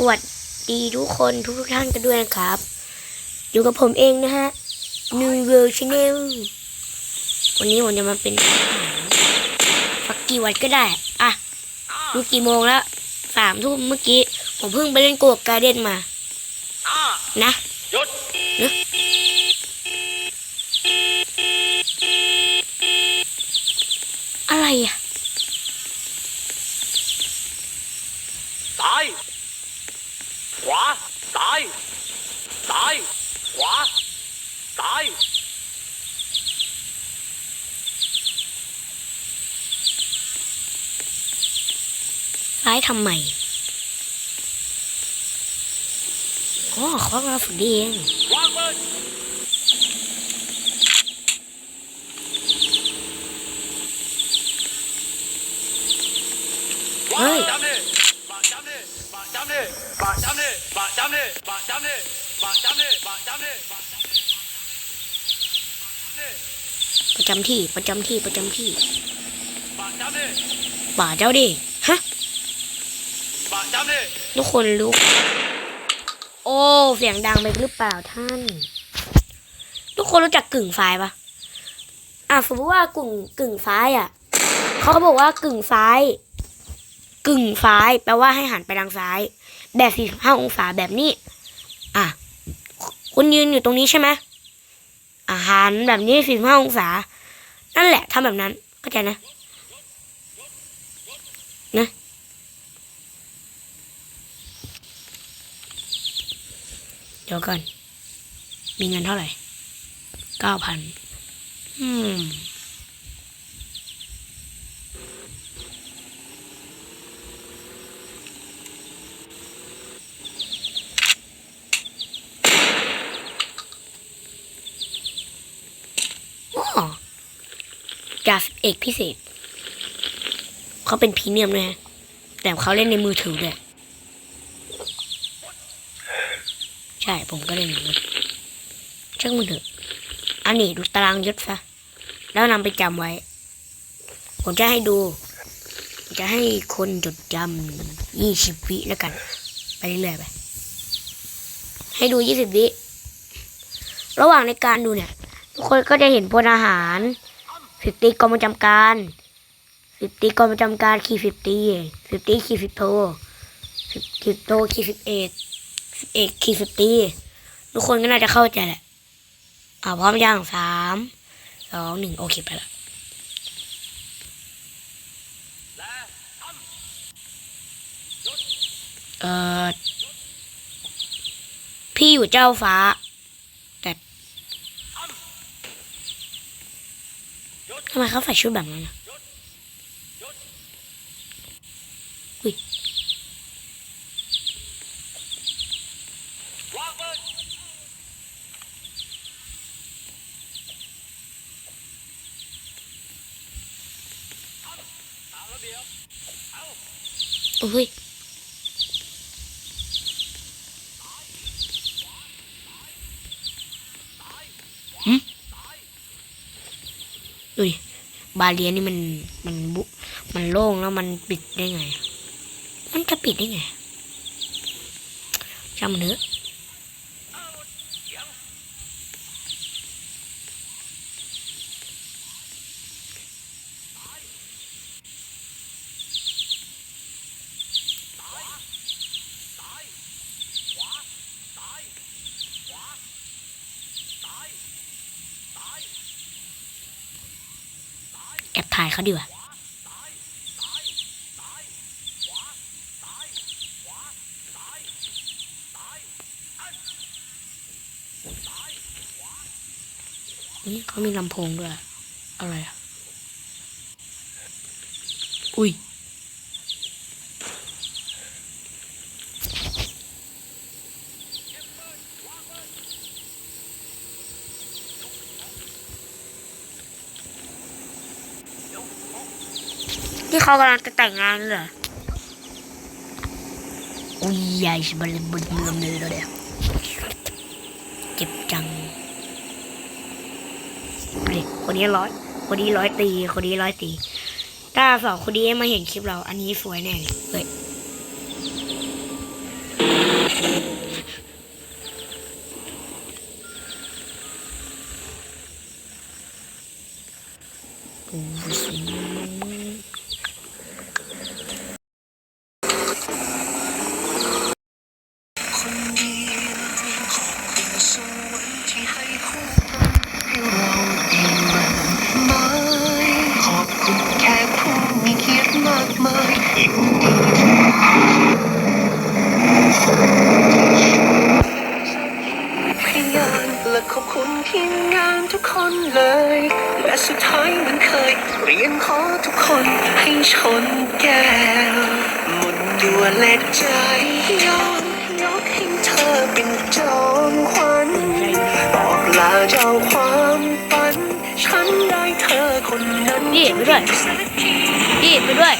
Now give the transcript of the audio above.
สวัสดีทุกคนทุกทุกๆท่านกันด้วยนะครับ อยู่กับผมเองนะฮะ New World Channel วันนี้ผมจะมาเป็นทหารสักกี่วันก็ได้ อะดูกี่โมงแล้วสามทุ่มเมื่อกี้ ผมเพิ่งไปเล่นโกบการ์เด้นมา นะหยุดอะ ซ้ายทำใหม่ก็เขามาฝึกดีเองเฮ้ยประจำที่ประจำที่ประจำที่ป่าเจ้าดิฮะ ทุกคนรู้โอ้ เสียงดังไปหรือเปล่าท่าน ทุกคนรู้จักกึ่งไฟปะอะสมมติว่ากึ่งกึ่งซ้ายอะเขาก็บอกว่ากึ่งซ้าย กึ่งซ้าย แปลว่าให้หันไปทางซ้าย แบบ45องศาแบบนี้ อะคุณยืนอยู่ตรงนี้ใช่ไหมอะหันแบบนี้45องศา นั่นแหละทำแบบนั้นเข้าใจนะ นะ เดี๋ยวก่อน มีเงินเท่าไหร่เก้าพันอืมอ๋อจ่าสเอกพิเศษ เขาเป็นพรีเมียมเลยฮะแต่เขาเล่นในมือถือด้วย ใช่ผมก็เล่นอย่างนั้นช่างมันเถอะอันนี้ดูตารางยศซะแล้วนำไปจำไว้ ผมจะให้ดู จะให้คนจดจำยี่สิบวิแล้วกัน ไปเรื่อยๆไป ให้ดูยี่สิบวิ ระหว่างในการดูเนี่ย ทุกคนก็จะเห็นพลอาหารสิบตีกองประจำการสิบตีกองประจำการขี่สิบตีสิบตีขี่สิบโทสิบสิบโทขี่สิบเอกสิบ เอกขี่สิบตีทุกคนก็น่าจะเข้าใจแหละอ่าพร้อมยังสามสองหนึ่งโอเคไปละเออพี่อยู่เจ้าฟ้า แต่ทำไมเขาใส่ชุดแบบนั้นอะ หยุดหยุด อุ้ยวางปืนทำตาม ระเบียอาอุ้ยหึอุ้ยบาเลียนี่มันมันบุมันโล่งแล้วมันปิดได้ไง มันจะปิดได้ไงช่างมันเถอะ อาวุธเสียง แอ บถ่ายเขาดีกว่านี่เขามีลำโพงด้วย อะไรอะ อุ้ย ที่เขากำลังจะแต่งงานเหรออุ้ยใหญ่สบายบนเมืองเลยแล้วเนี่ยเจ็บจังเด็กคนนี้ร้อย คนนี้ร้อยตี คนนี้ร้อยตี ถ้าสองคนนี้มาเห็นคลิปเรา อันนี้สวยแน่เลย เพียงานและขอบคุณที่งามทุกคนเลย และสุดท้ายมันเคย เรียนขอทุกคนให้ชนแก้วหมดตัวเล็ดใจยอมยกให้เธอเป็นจอมขวัญบอกลาเจ้าความฝัน ฉันได้เธอคนนั้นพี่ไปด้วยหยพี่ไปด้วย